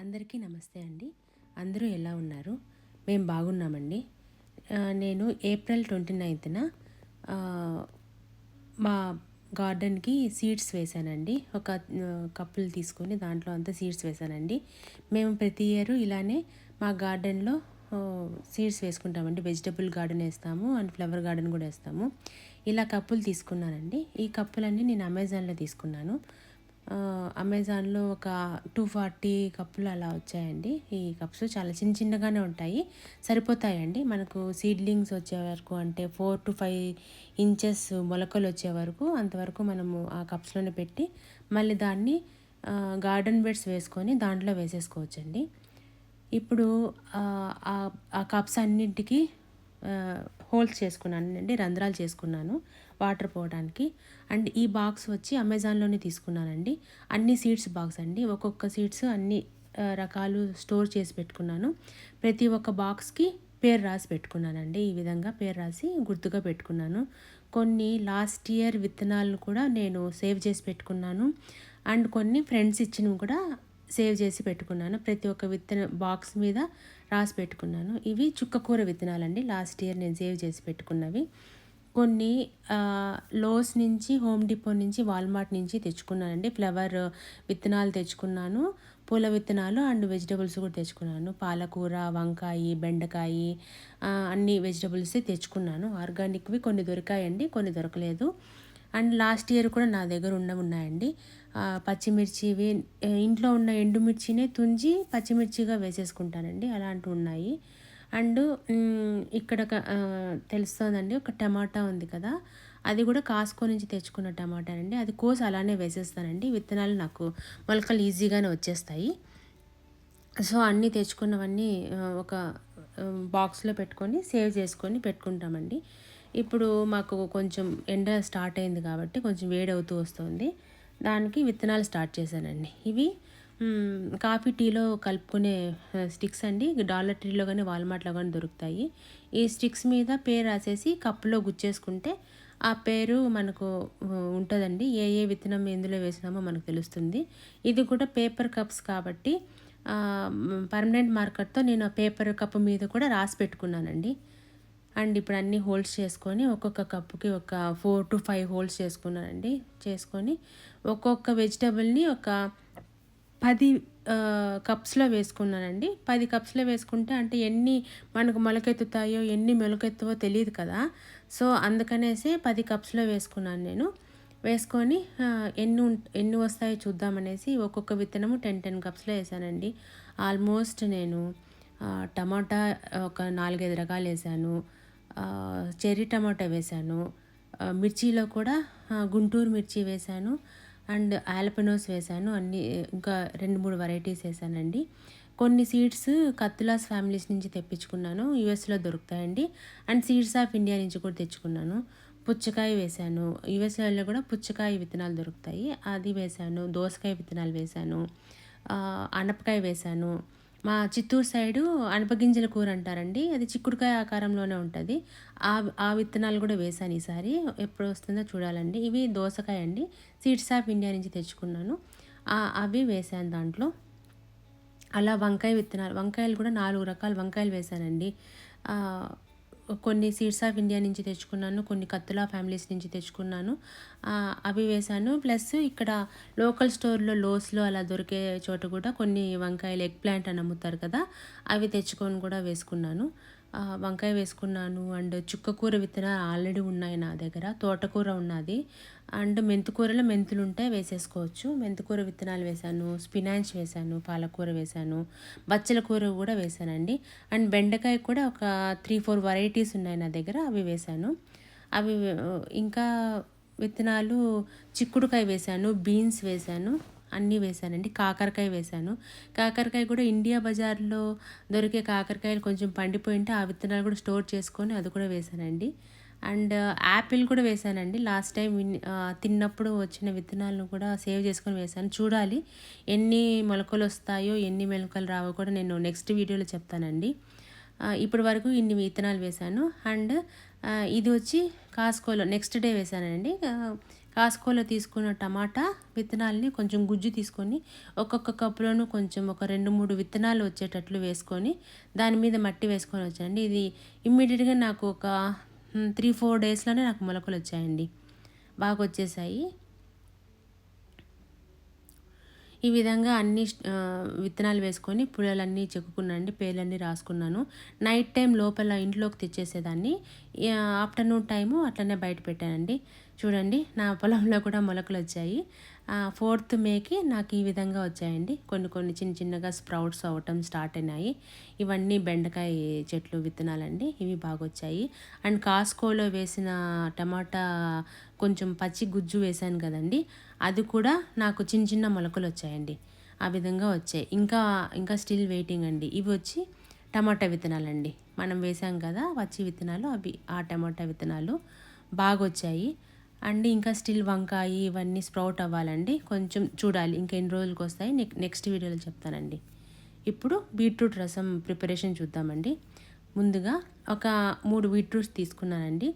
అందరికీ నమస్తే అండి. అందరూ ఎలా ఉన్నారు? మేము బాగున్నామండి. నేను ఏప్రిల్ ట్వంటీ నైన్త్న మా గార్డెన్కి సీడ్స్ వేసానండి. ఒక కప్పులు తీసుకొని దాంట్లో అంతా సీడ్స్ వేసానండి. మేము ప్రతి ఇయర్ ఇలానే మా గార్డెన్లో సీడ్స్ వేసుకుంటామండి. వెజిటబుల్ గార్డెన్ వేస్తాము అండ్ ఫ్లవర్ గార్డెన్ కూడా వేస్తాము. ఇలా కప్పులు తీసుకున్నానండి. ఈ కప్పులన్నీ నేను అమెజాన్లో తీసుకున్నాను. అమెజాన్లో ఒక టూ ఫార్టీ కప్పులు అలా వచ్చాయండి. ఈ కప్స్ చాలా చిన్న చిన్నగానే ఉంటాయి. సరిపోతాయండి. మనకు సీడ్లింగ్స్ వచ్చే వరకు అంటే ఫోర్ టు ఫైవ్ ఇంచెస్ మొలకలు వచ్చే వరకు అంతవరకు మనము ఆ కప్స్లోనే పెట్టి మళ్ళీ దాన్ని గార్డెన్ బెడ్స్ వేసుకొని దాంట్లో వేసేసుకోవచ్చండి. ఇప్పుడు ఆ, ఆ- ఆ కప్స్ అన్నింటికి హోల్స్ చేసుకున్నాను అండి రంధ్రాలు చేసుకున్నాను. వాటర్ పోవడానికి. అండ్ ఈ బాక్స్ వచ్చి అమెజాన్లోనే తీసుకున్నానండి. అన్ని సీడ్స్ బాక్స్ అండి. ఒక్కొక్క సీడ్స్ అన్ని రకాలు స్టోర్ చేసి పెట్టుకున్నాను. ప్రతి ఒక్క బాక్స్కి పేరు రాసి పెట్టుకున్నానండి. ఈ విధంగా పేరు రాసి గుర్తుగా పెట్టుకున్నాను. కొన్ని లాస్ట్ ఇయర్ విత్తనాలు కూడా నేను సేవ్ చేసి పెట్టుకున్నాను. అండ్ కొన్ని ఫ్రెండ్స్ ఇచ్చినవి కూడా సేవ్ చేసి పెట్టుకున్నాను. ప్రతి ఒక్క విత్తన బాక్స్ మీద రాసి పెట్టుకున్నాను. ఇవి చుక్కకూర విత్తనాలండి. లాస్ట్ ఇయర్ నేను సేవ్ చేసి పెట్టుకున్నవి. కొన్ని లోస్ నుంచి హోమ్ డిపో నుంచి వాల్మార్ట్ నుంచి తెచ్చుకున్నానండి. ఫ్లవర్ విత్తనాలు తెచ్చుకున్నాను. పూల విత్తనాలు అండ్ వెజిటబుల్స్ కూడా తెచ్చుకున్నాను. పాలకూర వంకాయ బెండకాయ అన్ని వెజిటబుల్స్ తెచ్చుకున్నాను. ఆర్గానిక్వి కొన్ని దొరికాయండి కొన్ని దొరకలేదు. అండ్ లాస్ట్ ఇయర్ కూడా నా దగ్గర ఉన్న ఉన్నాయండి. పచ్చిమిర్చివి ఇంట్లో ఉన్న ఎండుమిర్చినే తుంచి పచ్చిమిర్చిగా వేసేసుకుంటానండి. అలాంటివి ఉన్నాయి. అండ్ ఇక్కడ ఒక, తెలుస్తుందండి తెలుస్తోందండి ఒక టమాటా ఉంది కదా. అది కూడా కాస్కో నుంచి తెచ్చుకున్న టమాటా అండి అది కోసి అలానే వేసేస్తానండి. విత్తనాలు నాకు మొలకలు ఈజీగానే వచ్చేస్తాయి. సో అన్నీ తెచ్చుకున్నవన్నీ ఒక బాక్స్లో పెట్టుకొని సేవ్ చేసుకొని పెట్టుకుంటామండి. ఇప్పుడు మాకు కొంచెం ఎండ స్టార్ట్ అయింది కాబట్టి కొంచెం వేడి అవుతూ వస్తుంది. దానికి విత్తనాలు స్టార్ట్ చేశానండి. ఇవి కాఫీ టీలో కలుపుకునే స్టిక్స్ అండి. డాలర్ ట్రీలో కానీ వాల్మార్ట్లో కానీ దొరుకుతాయి. ఈ స్టిక్స్ మీద పేరు రాసేసి కప్పులో గుచ్చేసుకుంటే ఆ పేరు మనకు ఉంటుందండి. ఏ ఏ విత్తనం ఎందులో వేసినామో మనకు తెలుస్తుంది. ఇది కూడా పేపర్ కప్స్ కాబట్టి పర్మనెంట్ మార్కర్తో నేను ఆ పేపర్ కప్పు మీద కూడా రాసి పెట్టుకున్నానండి. అండ్ ఇప్పుడు అన్ని హోల్డ్స్ చేసుకొని ఒక్కొక్క కప్పుకి ఒక ఫోర్ టు ఫైవ్ హోల్డ్స్ చేసుకున్నానండి. చేసుకొని ఒక్కొక్క వెజిటబుల్ని ఒక పది కప్స్లో వేసుకున్నానండి. పది కప్స్లో వేసుకుంటే అంటే ఎన్ని మనకు మొలకెత్తుతాయో ఎన్ని మొలకెత్తువో తెలియదు కదా. సో అందుకనేసి పది కప్స్లో వేసుకున్నాను నేను. వేసుకొని ఎన్ని ఎన్ని వస్తాయో చూద్దామనేసి ఒక్కొక్క విత్తనము టెన్ టెన్ కప్స్లో వేసానండి. ఆల్మోస్ట్ నేను టమాటా ఒక నాలుగైదు రకాలు వేసాను. చెర్రీ టమాటా వేసాను. మిర్చిలో కూడా గుంటూరు మిర్చి వేసాను. అండ్ ఆలపినోస్ వేశాను అన్ని ఇంకా రెండు మూడు వెరైటీస్ వేసానండి. కొన్ని సీడ్స్ కత్తులాస్ ఫ్యామిలీస్ నుంచి తెప్పించుకున్నాను. యూఎస్లో దొరుకుతాయండి. అండ్ సీడ్స్ ఆఫ్ ఇండియా నుంచి కూడా తెచ్చుకున్నాను. పుచ్చకాయ వేసాను. యూఎస్ఏలో కూడా పుచ్చకాయ విత్తనాలు దొరుకుతాయి. అది వేసాను. దోసకాయ విత్తనాలు వేశాను అనపకాయ వేసాను. మా చిత్తూరు సైడు అనపగింజల కూర అంటారండి. అది చిక్కుడుకాయ ఆకారంలోనే ఉంటుంది. ఆ ఆ విత్తనాలు కూడా వేసాను ఈసారి. ఎప్పుడు వస్తుందో చూడాలండి. ఇవి దోసకాయ అండి. సీడ్స్ ఆఫ్ ఇండియా నుంచి తెచ్చుకున్నాను. అవి వేసాను దాంట్లో. అలా వంకాయ విత్తనాలు వంకాయలు కూడా నాలుగు రకాల వంకాయలు వేసానండి కొన్ని సీడ్స్ ఆఫ్ ఇండియా నుంచి తెచ్చుకున్నాను కొన్ని కత్తులా ఫ్యామిలీస్ నుంచి తెచ్చుకున్నాను. అవి వేసాను ప్లస్ ఇక్కడ లోకల్ స్టోర్లో లోస్లో అలా దొరికే చోట కూడా కొన్ని వంకాయలు ఎగ్ ప్లాంట్ అని అమ్ముతారు కదా అవి తెచ్చుకొని కూడా వేసుకున్నాను. వంకాయ వేసుకున్నాను. అండ్ చుక్కకూర విత్తనాలు ఆల్రెడీ ఉన్నాయి నా దగ్గర. తోటకూర ఉన్నది. అండ్ మెంతికూరలో మెంతులు ఉంటే వేసేసుకోవచ్చు. మెంతికూర విత్తనాలు వేశాను. స్పినాచ్ వేశాను. పాలకూర వేశాను. బచ్చల కూర కూడా వేశానండి. అండ్ బెండకాయ కూడా ఒక త్రీ ఫోర్ వెరైటీస్ ఉన్నాయి నా దగ్గర. అవి వేశాను. అవి ఇంకా విత్తనాలు చిక్కుడుకాయ వేశాను. బీన్స్ వేశాను. అన్నీ వేశానండి. కాకరకాయ వేశాను. కాకరకాయ కూడా ఇండియా బజార్లో దొరికే కాకరకాయలు కొంచెం పండిపోయి ఉంటే ఆ విత్తనాలు కూడా స్టోర్ చేసుకొని అది కూడా వేశానండి. అండ్ యాపిల్ కూడా వేశానండి. లాస్ట్ టైం తిన్నప్పుడు వచ్చిన విత్తనాలను కూడా సేవ్ చేసుకొని వేశాను. చూడాలి ఎన్ని మొలకలు వస్తాయో ఎన్ని మెలకలు రావో కూడా నేను నెక్స్ట్ వీడియోలో చెప్తానండి. ఇప్పటి వరకు ఇన్ని విత్తనాలు వేశాను. అండ్ ఇది వచ్చి కాస్కోలో నెక్స్ట్ డే వేశానండి. కాస్కోలో తీసుకున్న టమాటా విత్తనాలని కొంచెం గుజ్జు తీసుకొని ఒక్కొక్క కప్పులోనూ కొంచెం ఒక రెండు మూడు విత్తనాలు వచ్చేటట్లు వేసుకొని దాని మీద మట్టి వేసుకొని వచ్చానండి ఇది ఇమ్మీడియట్గా నాకు ఒక త్రీ ఫోర్ డేస్లోనే నాకు మొలకలు వచ్చాయండి. బాగా వచ్చేసాయి. ఈ విధంగా అన్ని విత్తనాలు వేసుకొని పుల్లలన్నీ చెక్కుకున్నానండి పేర్లన్నీ రాసుకున్నాను. నైట్ టైం లోపల ఇంట్లోకి తెచ్చేసేదాన్ని. ఆఫ్టర్నూన్ టైము అట్లనే బయట పెట్టానండి. చూడండి నా పొలంలో కూడా మొలకలు వచ్చాయి. ఫోర్త్ మేకి నాకు ఈ విధంగా వచ్చాయండి. కొన్ని కొన్ని చిన్న చిన్నగా స్ప్రౌట్స్ అవ్వటం స్టార్ట్ అయినాయి. ఇవన్నీ బెండకాయ చెట్లు విత్తనాలండి. ఇవి బాగా వచ్చాయి. అండ్ కాస్కోలో వేసిన టమాటా కొంచెం పచ్చి గుజ్జు వేశాను కదండి. అది కూడా నాకు చిన్న చిన్న మొలకలు వచ్చాయండి. ఆ విధంగా వచ్చాయి. ఇంకా ఇంకా స్టిల్ వెయిటింగ్ అండి. ఇవి వచ్చి టమాటా విత్తనాలండి. మనం వేసాం కదా వచ్చి విత్తనాలు అవి ఆ టమాటా విత్తనాలు బాగా వచ్చాయి అండ్ ఇంకా స్టిల్ వంకాయ ఇవన్నీ స్ప్రౌట్ అవ్వాలండి. కొంచెం చూడాలి. ఇంకా ఎన్ని రోజులకు వస్తాయి? నెక్ నెక్స్ట్ వీడియోలో చెప్తానండి. ఇప్పుడు బీట్రూట్ రసం ప్రిపరేషన్ చూద్దామండి. ముందుగా ఒక మూడు బీట్రూట్స్ తీసుకున్నానండి.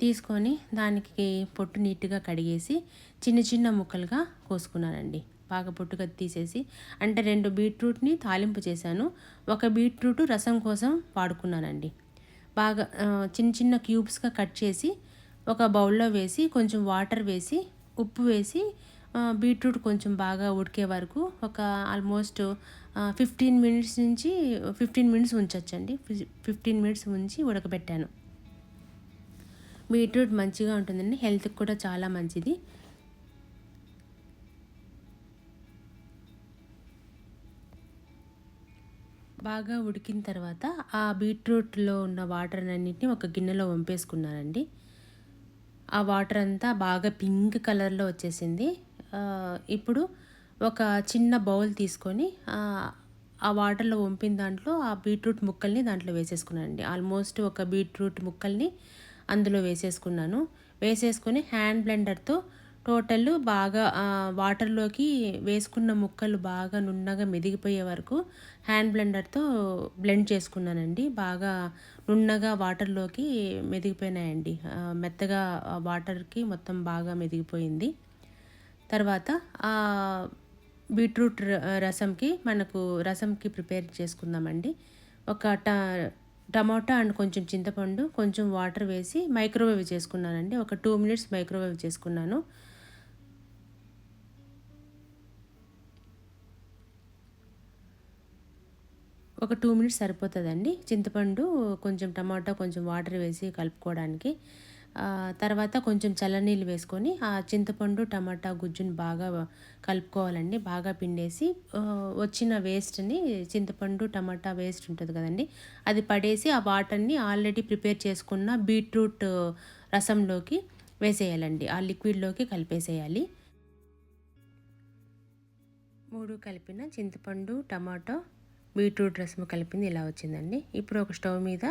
తీసుకొని దానికి పొట్టు నీట్గా కడిగేసి చిన్న చిన్న ముక్కలుగా కోసుకున్నానండి. బాగా పొట్టుగా తీసేసి అంటే రెండు బీట్రూట్ని తాలింపు చేశాను. ఒక బీట్రూట్ రసం కోసం వాడుకున్నానండి. బాగా చిన్న చిన్న క్యూబ్స్గా కట్ చేసి ఒక బౌల్లో వేసి కొంచెం వాటర్ వేసి ఉప్పు వేసి బీట్రూట్ కొంచెం బాగా ఉడికే వరకు ఒక ఆల్మోస్ట్ ఫిఫ్టీన్ మినిట్స్ నుంచి ఫిఫ్టీన్ మినిట్స్ ఉంచొచ్చండి. ఫిఫ్టీన్ మినిట్స్ ఉంచి ఉడకబెట్టాను. బీట్రూట్ మంచిగా ఉంటుందండి. హెల్త్కి కూడా చాలా మంచిది. బాగా ఉడికిన తర్వాత ఆ బీట్రూట్లో ఉన్న వాటర్ అన్నింటినీ ఒక గిన్నెలో వంపేసుకున్నానండి. ఆ వాటర్ అంతా బాగా పింక్ కలర్లో వచ్చేసింది. ఇప్పుడు ఒక చిన్న బౌల్ తీసుకొని ఆ వాటర్లో వంపిన దాంట్లో ఆ బీట్రూట్ ముక్కల్ని దాంట్లో వేసేసుకున్నానండి. ఆల్మోస్ట్ ఒక బీట్రూట్ ముక్కల్ని అందులో వేసేసుకున్నాను. వేసేసుకుని హ్యాండ్ బ్లెండర్తో టోటల్ బాగా వాటర్లోకి వేసుకున్న ముక్కలు బాగా నున్నగా మెదిగిపోయే వరకు హ్యాండ్ బ్లెండర్తో బ్లెండ్ చేసుకున్నానండి. బాగా నున్నగా వాటర్లోకి మెదిగిపోయినాయండి. మెత్తగా వాటర్కి మొత్తం బాగా మెదిగిపోయింది. తర్వాత ఆ బీట్రూట్ రసంకి మనకు రసంకి ప్రిపేర్ చేసుకుందామండి. ఒక ట టమాటా అండ్ కొంచెం చింతపండు కొంచెం వాటర్ వేసి మైక్రోవేవ్ చేసుకున్నానండి. ఒక టూ మినిట్స్ మైక్రోవేవ్ చేసుకున్నాను. ఒక టూ మినిట్స్ సరిపోతుందండి. చింతపండు కొంచెం టమాటా కొంచెం వాటర్ వేసి కలుపుకోవడానికి. తర్వాత కొంచెం చల్లనీళ్ళు వేసుకొని ఆ చింతపండు టమాటా గుజ్జుని బాగా కలుపుకోవాలండి. బాగా పిండేసి వచ్చిన వేస్ట్ని చింతపండు టమాటా వేస్ట్ ఉంటుంది కదండి అది పడేసి ఆ వాటర్ని ఆల్రెడీ ప్రిపేర్ చేసుకున్న బీట్రూట్ రసంలోకి వేసేయాలండి. ఆ లిక్విడ్లోకి కలిపేసేయాలి. మూడు కలిపిన చింతపండు టమాటో బీట్రూట్ రసం కలిపింది ఇలా వచ్చిందండి. ఇప్పుడు ఒక స్టవ్ మీద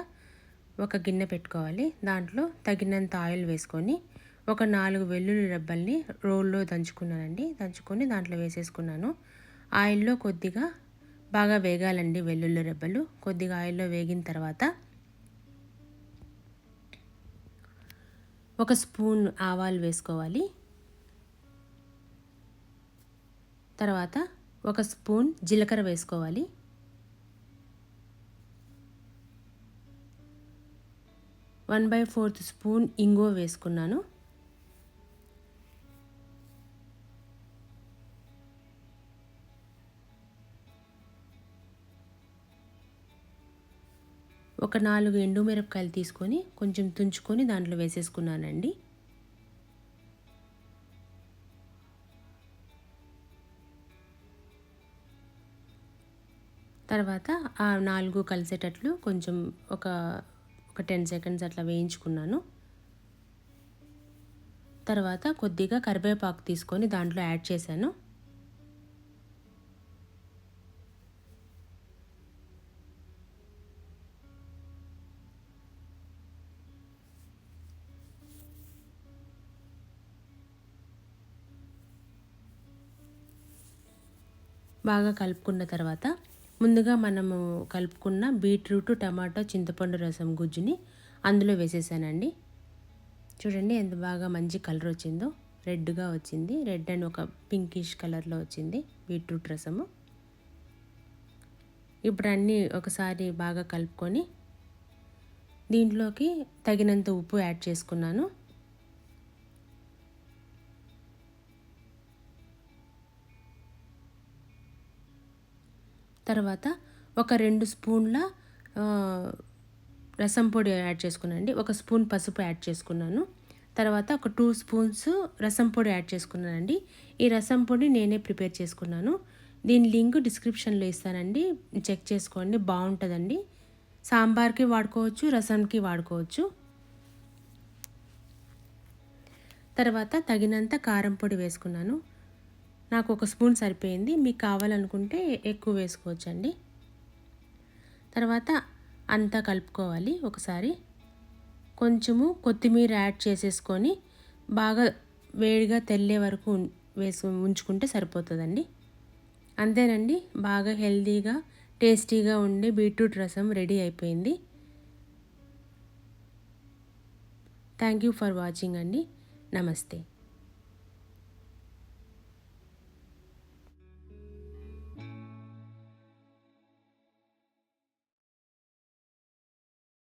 ఒక గిన్నె పెట్టుకోవాలి. దాంట్లో తగినంత ఆయిల్ వేసుకొని ఒక నాలుగు వెల్లుల్లి రెబ్బల్ని రోల్లో దంచుకున్నానండి. దంచుకొని దాంట్లో వేసేసుకున్నాను. ఆయిల్లో కొద్దిగా బాగా వేగాలండి వెల్లుల్లి రెబ్బలు. కొద్దిగా ఆయిల్లో వేగిన తర్వాత ఒక స్పూన్ ఆవాలు వేసుకోవాలి. తర్వాత ఒక స్పూన్ జీలకర్ర వేసుకోవాలి. వన్ బై ఫోర్త్ స్పూన్ ఇంగువ వేసుకున్నాను. ఒక నాలుగు ఎండుమిరపకాయలు తీసుకొని కొంచెం తుంచుకొని దాంట్లో వేసేసుకున్నానండి. తర్వాత ఆ నాలుగు కలిసేటట్లు కొంచెం ఒక ఒక టెన్ సెకండ్స్ అట్లా వేయించుకున్నాను. తర్వాత కొద్దిగా కరివేపాకు తీసుకొని దాంట్లో యాడ్ చేశాను. బాగా కలుపుకున్న తర్వాత ముందుగా మనము కలుపుకున్న బీట్రూట్ టమాటో చింతపండు రసం గుజ్జుని అందులో వేసేసానండి. చూడండి ఎంత బాగా మంచి కలర్ వచ్చిందో. రెడ్గా వచ్చింది. రెడ్ అండ్ ఒక పింకిష్ కలర్లో వచ్చింది బీట్రూట్ రసము. ఇప్పుడు అన్నీ ఒకసారి బాగా కలుపుకొని దీంట్లోకి తగినంత ఉప్పు యాడ్ చేసుకున్నాను. తర్వాత ఒక రెండు స్పూన్ల రసం పొడి యాడ్ చేసుకున్నానండి. ఒక స్పూన్ పసుపు యాడ్ చేసుకున్నాను. తర్వాత ఒక టూ స్పూన్స్ రసం పొడి యాడ్ చేసుకున్నానండి. ఈ రసం పొడి నేనే ప్రిపేర్ చేసుకున్నాను. దీని లింక్ డిస్క్రిప్షన్లో ఇస్తానండి. చెక్ చేసుకోండి బాగుంటుందండి. సాంబార్కి వాడుకోవచ్చు రసంకి వాడుకోవచ్చు. తర్వాత తగినంత కారం పొడి వేసుకున్నాను. నాకు ఒక స్పూన్ సరిపోయింది. మీకు కావాలనుకుంటే ఎక్కువ వేసుకోవచ్చండి. తర్వాత అంతా కలుపుకోవాలి ఒకసారి. కొంచెము కొత్తిమీర యాడ్ చేసేసుకొని బాగా వేడిగా తెల్లే వరకు వేసు ఉంచుకుంటే సరిపోతుందండి. అంతేనండి బాగా హెల్తీగా టేస్టీగా ఉండే బీట్రూట్ రసం రెడీ అయిపోయింది. థ్యాంక్ యూ ఫర్ వాచింగ్ అండి. నమస్తే.